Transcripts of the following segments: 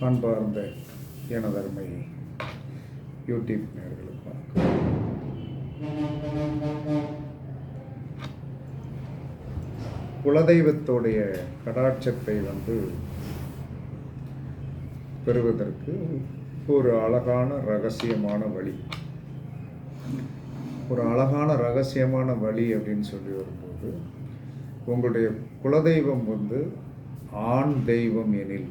அன்பார்ந்த எனதருமை யூடியூப் நேர்களுக்கு வணக்கம். குலதெய்வத்தோடைய கடாட்சத்தை வந்து பெறுவதற்கு ஒரு அழகான ரகசியமான வழி. ஒரு அழகான ரகசியமான வழி அப்படின்னு சொல்லி வரும்போது உங்களுடைய குலதெய்வம் வந்து ஆண் தெய்வம் எனில்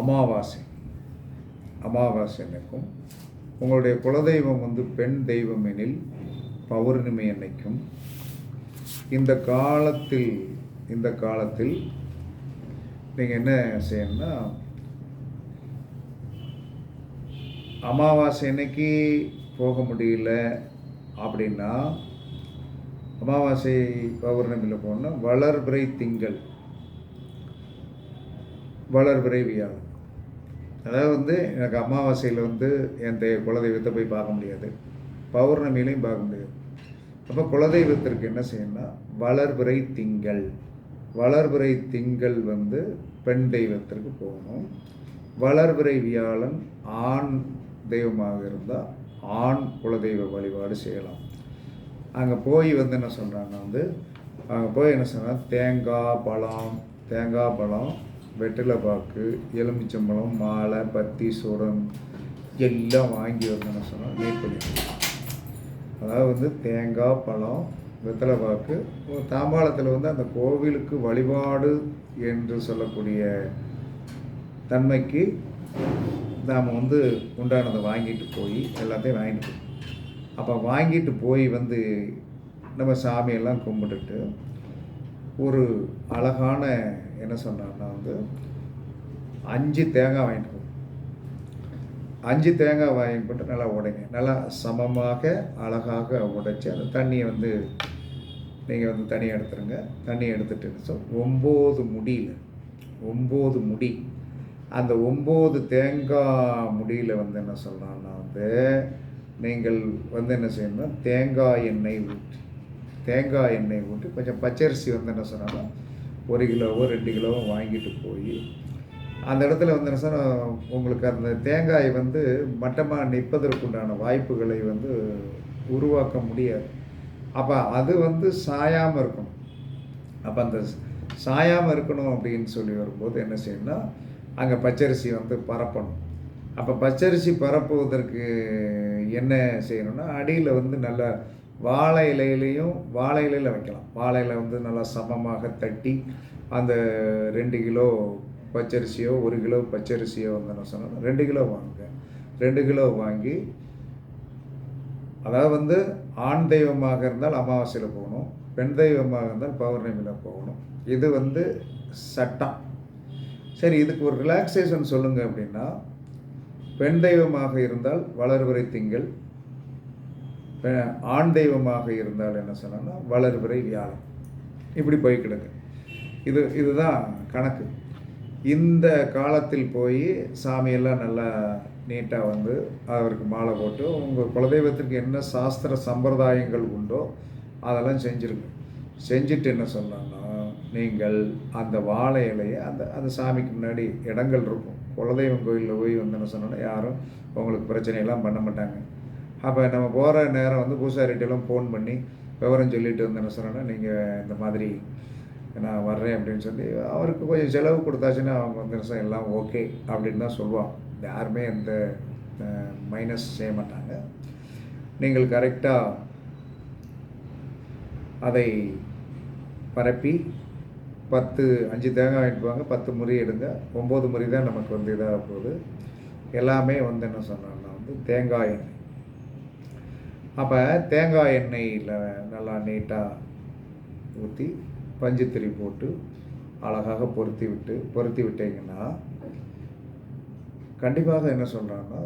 அமாவாசை. அமாவாசை அன்னைக்கும் உங்களுடைய குலதெய்வம் வந்து பெண் தெய்வம் எனில் பௌர்ணமி அன்னைக்கும் இந்த காலத்தில் இந்த காலத்தில் நீங்கள் என்ன செய்யணும்னா அமாவாசை அன்னைக்கு போக முடியல அப்படின்னா அமாவாசை பௌர்ணமியில் போனால் வளர்பிறை திங்கள். வளர்பிறை வியாழன். அதாவது வந்து எனக்கு அமாவாசையில் வந்து என் தெ குலதெய்வத்தை போய் பார்க்க முடியாது. பௌர்ணமியிலையும் பார்க்க முடியாது. அப்போ குலதெய்வத்திற்கு என்ன செய்யணும்னா வளர்பிறை திங்கள். வளர்பிறை திங்கள் வந்து பெண் தெய்வத்திற்கு போகணும். வளர்பிறை வியாழன் ஆண் தெய்வமாக இருந்தால் ஆண் குலதெய்வ வழிபாடு செய்யலாம். அங்கே போய் வந்து என்ன சொல்கிறாங்கன்னா வந்து அங்கே போய் என்ன சொல்கிறாங்க தேங்காய் பழம் தேங்காய் பழம் வெற்றிலை பாக்கு எலுமிச்சம்பழம் மாலை பத்தி சுரம் எல்லாம் வாங்கி வரணும்னு சொன்னால் வெயிட் பண்ணிக்கணும் அதாவது வந்து தேங்காய் பழம் வெத்தலை பாக்கு தாம்பாளத்தில் வந்து அந்த கோவிலுக்கு வழிபாடு என்று சொல்லக்கூடிய தன்மைக்கு நாம் வந்து உண்டானதை வாங்கிட்டு போய் எல்லாத்தையும் வாங்கிட்டு போய் அப்போ வாங்கிட்டு போய் வந்து நம்ம சாமியெல்லாம் கும்பிட்டுட்டு ஒரு அழகான என்ன சொன்னான்னா வந்து அஞ்சு தேங்காய் வாங்கிட்டு போகும் அஞ்சு தேங்காய் வாங்கி போட்டு நல்லா உடைங்க. நல்லா சமமாக அழகாக உடைச்சி அந்த தண்ணியை வந்து நீங்கள் வந்து தனியாக எடுத்துருங்க. தண்ணி எடுத்துகிட்டு ஸோ ஒம்பது முடியில் ஒம்பது முடி. அந்த ஒம்பது தேங்காய் முடியில் வந்து என்ன சொல்கிறான்னா வந்து நீங்கள் வந்து என்ன செய்யணும்னா தேங்காய் எண்ணெய் ஊற்றி. தேங்காய் எண்ணெய் போட்டு கொஞ்சம் பச்சரிசி வந்து என்ன சொன்னாலும் ஒரு கிலோவோ ரெண்டு கிலோவோ வாங்கிட்டு போய் அந்த இடத்துல வந்து என்ன சொன்னால் உங்களுக்கு அந்த தேங்காய் வந்து மட்டமாக நிற்பதற்குண்டான வாய்ப்புகளை வந்து உருவாக்க முடியாது. அப்போ அது வந்து சாயாமல் இருக்கணும். அப்போ அந்த சாயாமல் இருக்கணும் அப்படின்னு சொல்லி வரும்போது என்ன செய்யணும்னா அங்கே பச்சரிசி வந்து பரப்பணும். அப்போ பச்சரிசி பரப்புவதற்கு என்ன செய்யணும்னா அடியில் வந்து நல்லா வாழை இலையிலையும் வாழை இலையில் வைக்கலாம். வாழை இலை வந்து நல்லா சமமாக தட்டி அந்த ரெண்டு கிலோ பச்சரிசியோ ஒரு கிலோ பச்சரிசியோ வந்து நான் சொன்னோம் ரெண்டு கிலோ வாங்குங்க. ரெண்டு கிலோ வாங்கி அதாவது வந்து ஆண் தெய்வமாக இருந்தால் அமாவாசையில் போகணும் பெண் தெய்வமாக இருந்தால் பௌர்ணமியில் போகணும். இது வந்து சட்டம். சரி இதுக்கு ஒரு ரிலாக்ஸேஷன் சொல்லுங்கள் அப்படின்னா பெண் தெய்வமாக இருந்தால் வளர்வரை திங்கள் ஆண் தெய்வமாக இருந்தால் என்ன சொன்னால் வளர்வரை வியாழன். இப்படி போய் கிடக்கு. இது இதுதான் கணக்கு. இந்த காலத்தில் போய் சாமியெல்லாம் நல்லா நீட்டாக வந்து அவருக்கு மாலை போட்டு உங்கள் குலதெய்வத்திற்கு என்ன சாஸ்திர சம்பிரதாயங்கள் உண்டோ அதெல்லாம் செஞ்சுருங்க. செஞ்சுட்டு என்ன சொன்னாங்கன்னா நீங்கள் அந்த வாழை இலையை அந்த அந்த சாமிக்கு முன்னாடி இடங்கள் இருக்கும். குலதெய்வம் கோயிலில் போய் வந்து என்ன சொன்னோன்னா யாரும் உங்களுக்கு பிரச்சனையெல்லாம் பண்ண மாட்டாங்க. அப்போ நம்ம போகிற நேரம் வந்து பூசாரிட்டெல்லாம் ஃபோன் பண்ணி விவரம் சொல்லிட்டு வந்து என்ன சொன்னோன்னா நீங்கள் இந்த மாதிரி நான் வர்றேன் அப்படின்னு சொல்லி. அவருக்கு கொஞ்சம் செலவு கொடுத்தாச்சுன்னா அவங்க வந்து எல்லாம் ஓகே அப்படின்னு தான் சொல்லுவான் யாருமே எந்த மைனஸ் செய்ய மாட்டாங்க. நீங்கள் கரெக்டாக அதை பரப்பி பத்து அஞ்சு தேங்காய் வாங்கிட்டு வாங்க பத்து முறி எடுங்க. ஒம்பது முறி தான் நமக்கு வந்து இதாக போகுது. எல்லாமே வந்து என்ன சொன்னாங்கன்னா வந்து தேங்காய் எண்ணெய் அப்போ தேங்காய் எண்ணெயில் நல்லா நீட்டாக ஊற்றி பஞ்சுத்திரி போட்டு அழகாக பொருத்தி விட்டு பொருத்தி விட்டீங்கன்னா கண்டிப்பாக என்ன சொல்கிறாங்கன்னா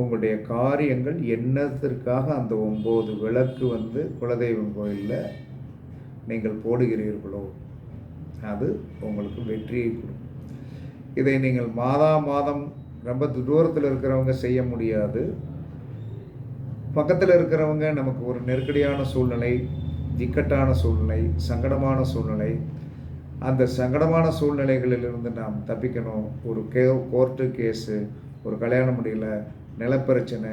உங்களுடைய காரியங்கள் என்னத்திற்காக அந்த ஒம்பது விளக்கு வந்து குலதெய்வம் கோயிலில் நீங்கள் போடுகிறீர்களோ அது உங்களுக்கு வெற்றியை கொடுக்கும். இதை நீங்கள் மாதா மாதம் ரொம்ப தூரத்தில் இருக்கிறவங்க செய்ய முடியாது. பக்கத்தில் இருக்கிறவங்க நமக்கு ஒரு நெருக்கடியான சூழ்நிலை இக்கட்டான சூழ்நிலை சங்கடமான சூழ்நிலை. அந்த சங்கடமான சூழ்நிலைகளிலிருந்து நாம் தப்பிக்கணும். ஒரு கே கோர்ட்டு கேஸு ஒரு கல்யாணம் முடியல நிலப்பிரச்சனை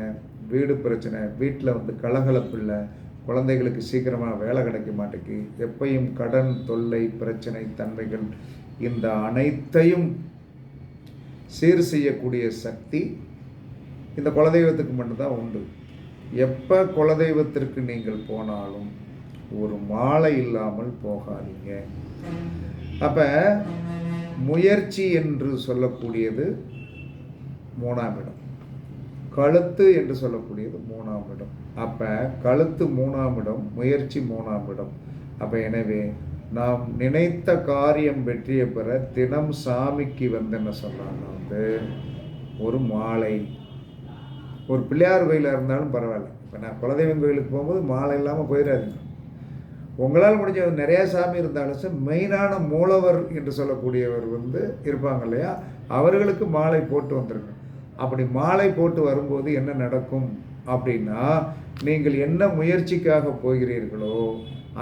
வீடு பிரச்சனை வீட்டில் வந்து கலகலப்பு இல்லை குழந்தைகளுக்கு சீக்கிரமாக வேலை கிடைக்க மாட்டேங்கி எப்பையும் கடன் தொல்லை பிரச்சனை தன்மைகள் இந்த அனைத்தையும் சீர் செய்யக்கூடிய சக்தி இந்த குலதெய்வத்துக்கு மட்டும்தான் உண்டு. எப்போ குலதெய்வத்திற்கு நீங்கள் போனாலும் ஒரு மாலை இல்லாமல் போகாதீங்க. அப்போ முயற்சி என்று சொல்லக்கூடியது மூணாம் இடம். கழுத்து என்று சொல்லக்கூடியது மூணாம் இடம். அப்போ கழுத்து மூணாம் இடம் முயற்சி மூணாம் இடம். அப்போ எனவே நாம் நினைத்த காரியம் வெற்றியை பெற தினம் சாமிக்கு வந்து என்ன சொல்கிறாங்க வந்து ஒரு மாலை. ஒரு பிள்ளையார் கோயிலாக இருந்தாலும் பரவாயில்ல. இப்போ நான் குலதெய்வம் கோயிலுக்கு போகும்போது மாலை இல்லாமல் போயிடாதீங்க. உங்களால் முடிஞ்ச நிறையா சாமி இருந்தாலும் சார் மெயினான மூலவர் என்று சொல்லக்கூடியவர் வந்து இருப்பாங்க இல்லையா? அவர்களுக்கு மாலை போட்டு வந்துருங்க. அப்படி மாலை போட்டு வரும்போது என்ன நடக்கும் அப்படின்னா நீங்கள் என்ன முயற்சிக்காக போகிறீர்களோ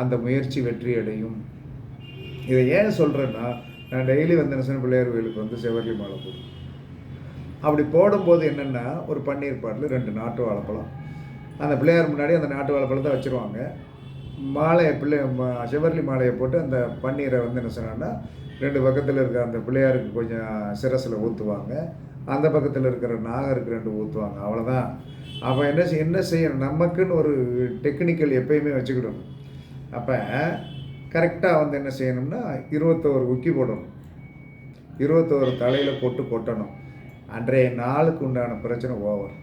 அந்த முயற்சி வெற்றி அடையும். இதை ஏன் சொல்கிறேன்னா நான் டெய்லி வந்து நசன பிள்ளையார் கோயிலுக்கு வந்து செவ்வரளி மாலை போடுவேன். அப்படி போடும்போது என்னென்னா ஒரு பன்னீர் பாட்டில் ரெண்டு நாட்டு வாழைப்பழம். அந்த பிள்ளையார் முன்னாடி அந்த நாட்டு வாழைப்பழத்தை வச்சுருவாங்க. மாலையை பிள்ளை சிவர்லி மாலையை போட்டு அந்த பன்னீரை வந்து என்ன சொன்னான்னா ரெண்டு பக்கத்தில் இருக்கிற அந்த பிள்ளையாருக்கு கொஞ்சம் சிரசில் ஊற்றுவாங்க அந்த பக்கத்தில் இருக்கிற நாகருக்கு ரெண்டு ஊற்றுவாங்க அவ்வளோதான் அப்போ என்ன என்ன செய்யணும்? நமக்குன்னு ஒரு டெக்னிக்கல் எப்பயுமே வச்சுக்கிடணும். அப்போ கரெக்டாக வந்து என்ன செய்யணும்னா இருபத்தோரு உக்கி போடணும். இருபத்தோரு தலையில் போட்டு கொட்டணும். அன்றைய நாளுக்கு உண்டான பிரச்சனை ஓவர்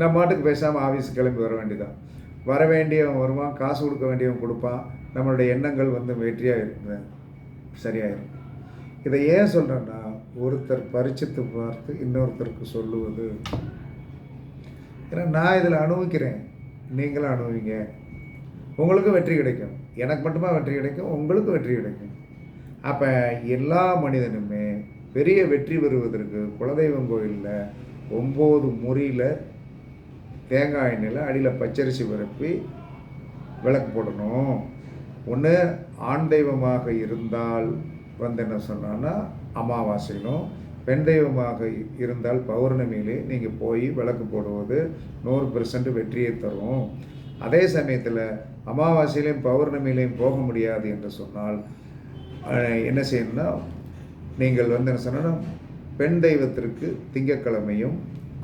நம்ம மாட்டுக்கு பேசாமல் ஆஃபீஸ் கிளம்பி வர வேண்டியதான் வர வேண்டியவன் வருவான் காசு கொடுக்க வேண்டியவன் கொடுப்பான். நம்மளுடைய எண்ணங்கள் வந்து வெற்றியாக இருக்குது சரியாயிரும். இதை ஏன் சொல்கிறேன்னா ஒருத்தர் பரிச்சித்து பார்த்து இன்னொருத்தருக்கு சொல்லுவது. ஏன்னா நான் இதில் அனுபவிக்கிறேன். நீங்களும் அனுபவிங்க. உங்களுக்கும் வெற்றி கிடைக்கும். எனக்கு மட்டுமா வெற்றி கிடைக்கும்? உங்களுக்கும் வெற்றி கிடைக்கும். அப்போ எல்லா மனிதனுமே பெரிய வெற்றி பெறுவதற்கு குலதெய்வம் கோயிலில் ஒம்பது முறியில் தேங்காய் எண்ணெயில் அடியில் பச்சரிசி பரப்பி விளக்கு போடணும். ஒன்று ஆண் தெய்வமாக இருந்தால் வந்து என்ன சொன்னான்னா அமாவாசையிலும் பெண் தெய்வமாக இருந்தால் பௌர்ணமியிலே நீங்கள் போய் விளக்கு போடுவது நூறு பெர்சன்ட் வெற்றியை தரும். அதே சமயத்தில் அமாவாசையிலையும் பௌர்ணமியிலையும் போக முடியாது என்று சொன்னால் என்ன செய்யணும்னா நீங்கள் வந்து என்ன சொன்னோன்னா பெண் தெய்வத்திற்கு திங்கக்கிழமையும்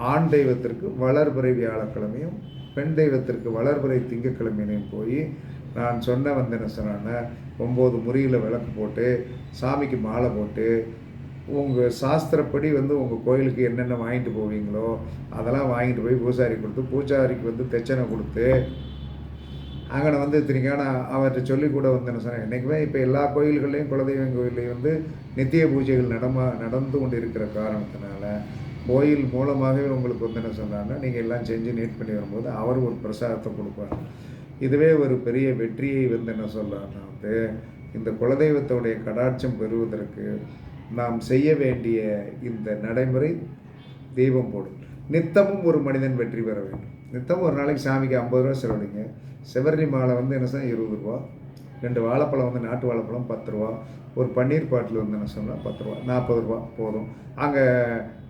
ஆண் தெய்வத்திற்கு வளர்பிறை வியாழக்கிழமையும் பெண் தெய்வத்திற்கு வளர்பிறை திங்கக்கிழமையிலையும் போய் நான் சொன்ன வந்து என்ன சொன்னேன்னா ஒம்பது முறியில் விளக்கு போட்டு சாமிக்கு மாலை போட்டு உங்கள் சாஸ்திரப்படி வந்து உங்கள் கோயிலுக்கு என்னென்ன வாங்கிட்டு போவீங்களோ அதெல்லாம் வாங்கிட்டு போய் பூசாரி கொடுத்து பூஜாரிக்கு வந்து தெச்சனை கொடுத்து அங்கே வந்து இத்தனைக்கான அவர்கிட்ட சொல்லி கூட வந்து என்ன சொன்னேன். என்றைக்குமே இப்போ எல்லா கோயில்கள்லேயும் குலதெய்வம் கோயில்லையும் வந்து நித்திய பூஜைகள் நடமா நடந்து கொண்டு இருக்கிற காரணத்தினால கோயில் மூலமாகவே உங்களுக்கு வந்து என்ன சொன்னாங்கன்னா நீங்கள் எல்லாம் செஞ்சு நீட் பண்ணி வரும்போது அவர் ஒரு பிரசாதத்தை கொடுப்பார். இதுவே ஒரு பெரிய வெற்றியை வந்து என்ன சொல்லலாம்னா வந்து இந்த குலதெய்வத்தோடைய கடாட்சம் பெறுவதற்கு நாம் செய்ய வேண்டிய இந்த நடைமுறை தெய்வம் போடும். நித்தமும் ஒரு மனிதன் வெற்றி பெற வேண்டும். நித்தம் ஒரு நாளைக்கு சாமிக்கு ஐம்பது ரூபா செலவழிங்க செவரி மாலை வந்து என்ன சொன்னால் இருபது ரூபா. ரெண்டு வாழைப்பழம் வந்து நாட்டு வாழைப்பழம் பத்து ரூபா. ஒரு பன்னீர் பாட்டில் வந்து என்ன சொன்னால் பத்து ரூபா. நாற்பது ரூபா. போதும். அங்கே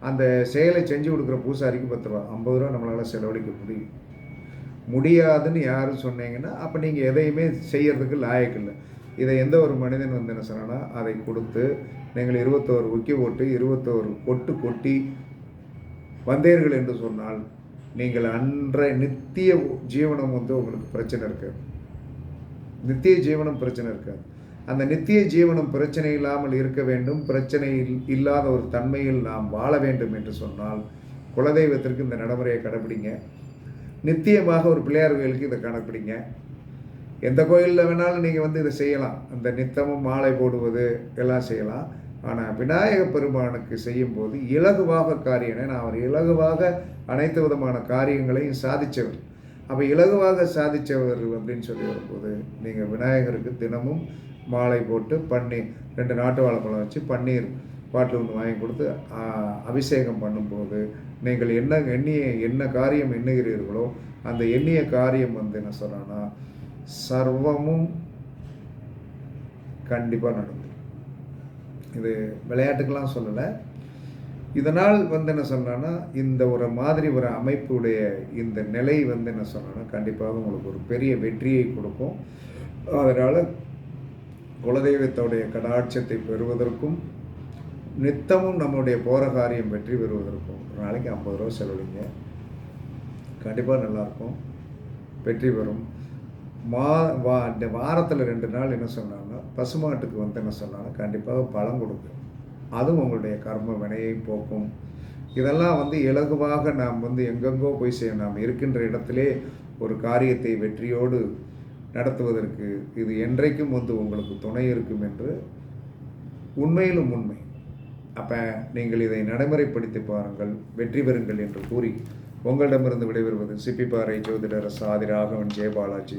அந்த செயலை செஞ்சு கொடுக்குற பூசாரிக்கு பத்து ரூபா. ஐம்பது ரூபா நம்மளால் செலவழிக்க முடியும். முடியாதுன்னு யாரும் சொன்னீங்கன்னா அப்போ நீங்கள் எதையுமே செய்கிறதுக்கு லாயக்கு இல்லை. இதை எந்த ஒரு மனிதன் வந்து என்ன சொன்னா அதை கொடுத்து நீங்கள் இருபத்தோரு உக்கி போட்டு இருபத்தோரு கொட்டு கொட்டி வந்தீர்கள் என்று சொன்னால் நீங்கள் அன்றை நித்திய ஜீவனம் வந்து உங்களுக்கு பிரச்சனை இருக்காது. நித்திய ஜீவனம் பிரச்சனை இருக்காது. அந்த நித்திய ஜீவனம் பிரச்சனை இல்லாமல் இருக்க வேண்டும். பிரச்சனை இல்லாத ஒரு தன்மையில் நாம் வாழ வேண்டும் என்று சொன்னால் குலதெய்வத்திற்கு இந்த நடைமுறையை கடைப்பிடிங்க. நித்தியமாக ஒரு பிள்ளையார் கோயிலுக்கு இதை கடைப்பிடிங்க. எந்த கோயிலில் வேணாலும் நீங்கள் வந்து இதை செய்யலாம். அந்த நித்தமும் மாலை போடுவது எல்லாம் செய்யலாம். ஆனால் விநாயக பெருமானுக்கு செய்யும்போது இலகுவாக காரியம் நான் அவர் இலகுவாக அனைத்து விதமான காரியங்களையும் சாதித்தவர் அப்போ இலகுவாக சாதித்தவர் அப்படின்னு சொல்லி வரும்போது நீங்கள் விநாயகருக்கு தினமும் மாலை போட்டு பன்னீர் ரெண்டு நாட்டு வாழைப்பழம் வச்சு பன்னீர் பாட்டில் ஒன்று வாங்கி கொடுத்து அபிஷேகம் பண்ணும்போது நீங்கள் என்ன எண்ணிய என்ன காரியம் எண்ணுகிறீர்களோ அந்த எண்ணிய காரியம் வந்து என்ன சொல்கிறான்னா சர்வமும் கண்டிப்பாக நடக்கும். இது விளையாட்டுக்கெல்லாம் சொல்லலை. இதனால் வந்து என்ன சொன்னோன்னா இந்த ஒரு மாதிரி ஒரு அமைப்புடைய இந்த நிலை வந்து என்ன சொன்னோன்னா கண்டிப்பாக உங்களுக்கு ஒரு பெரிய வெற்றியை கொடுக்கும். அதனால் குலதெய்வத்தோடைய கடாட்சத்தை பெறுவதற்கும் நித்தமும் நம்முடைய போகிற காரியம் வெற்றி பெறுவதற்கும் ஒரு நாளைக்கு ஐம்பது ரூபா செலவழிங்க. கண்டிப்பாக நல்லாயிருக்கும் வெற்றி பெறும். மா வா இந்த வாரத்தில் ரெண்டு நாள் என்ன சொன்னாங்கன்னா பசுமாட்டுக்கு வந்து என்ன சொன்னாங்கன்னா கண்டிப்பாக பழம் கொடுக்கும் அதுவும் உங்களுடைய கர்ம வினையை போக்கும். இதெல்லாம் வந்து இலகுவாக நாம் வந்து எங்கெங்கோ போய் செய்ய நாம் இருக்கின்ற இடத்திலே ஒரு காரியத்தை வெற்றியோடு நடத்துவதற்கு இது என்றைக்கும் வந்து உங்களுக்கு துணை இருக்கும் என்று உண்மையிலும் உண்மை. அப்போ நீங்கள் இதை நடைமுறைப்படுத்தி பாருங்கள் வெற்றி பெறுங்கள் என்று கூறி உங்களிடமிருந்து விடைபெறுவது சிப்பிப்பாறை ஜோதிடர் சாதி ராகவன் ஜெயபாலாஜி.